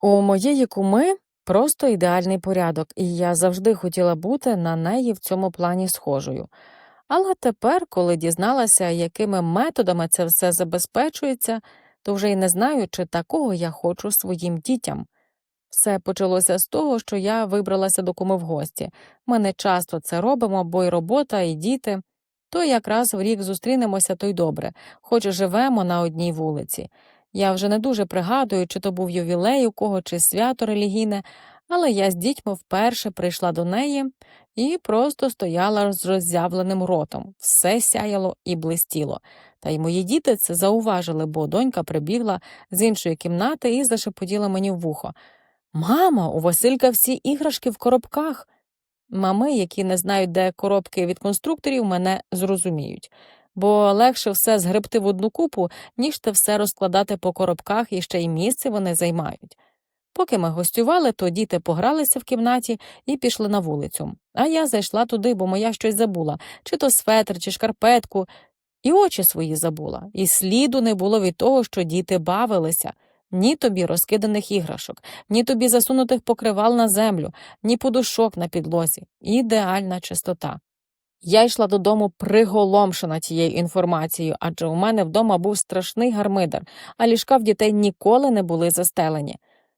У моєї куми просто ідеальний порядок, і я завжди хотіла бути на неї в цьому плані схожою. Але тепер, коли дізналася, якими методами це все забезпечується, то вже й не знаю, чи такого я хочу своїм дітям. Все почалося з того, що я вибралася до куми в гості. Ми не часто це робимо, бо й робота, і діти. То якраз в рік зустрінемося, то й добре, хоч живемо на одній вулиці. Я вже не дуже пригадую, чи то був ювілей у кого, чи свято релігійне, але я з дітьми вперше прийшла до неї і просто стояла з роззявленим ротом. Все сяяло і блистіло. Та й мої діти це зауважили, бо донька прибігла з іншої кімнати і зашепотіла мені в вухо. Мамо, у Василька всі іграшки в коробках. Мами, які не знають, де коробки від конструкторів, мене зрозуміють, бо легше все згребти в одну купу, ніж те все розкладати по коробках і ще й місце вони займають. Поки ми гостювали, то діти погралися в кімнаті і пішли на вулицю. А я зайшла туди, бо моя щось забула, чи то светр, чи шкарпетку, і очі свої забула, і сліду не було від того, що діти бавилися. Ні тобі розкиданих іграшок, ні тобі засунутих покривал на землю, ні подушок на підлозі. Ідеальна чистота. Я йшла додому приголомшена цією інформацією, адже у мене вдома був страшний гармидар, а ліжка в дітей ніколи не були застелені.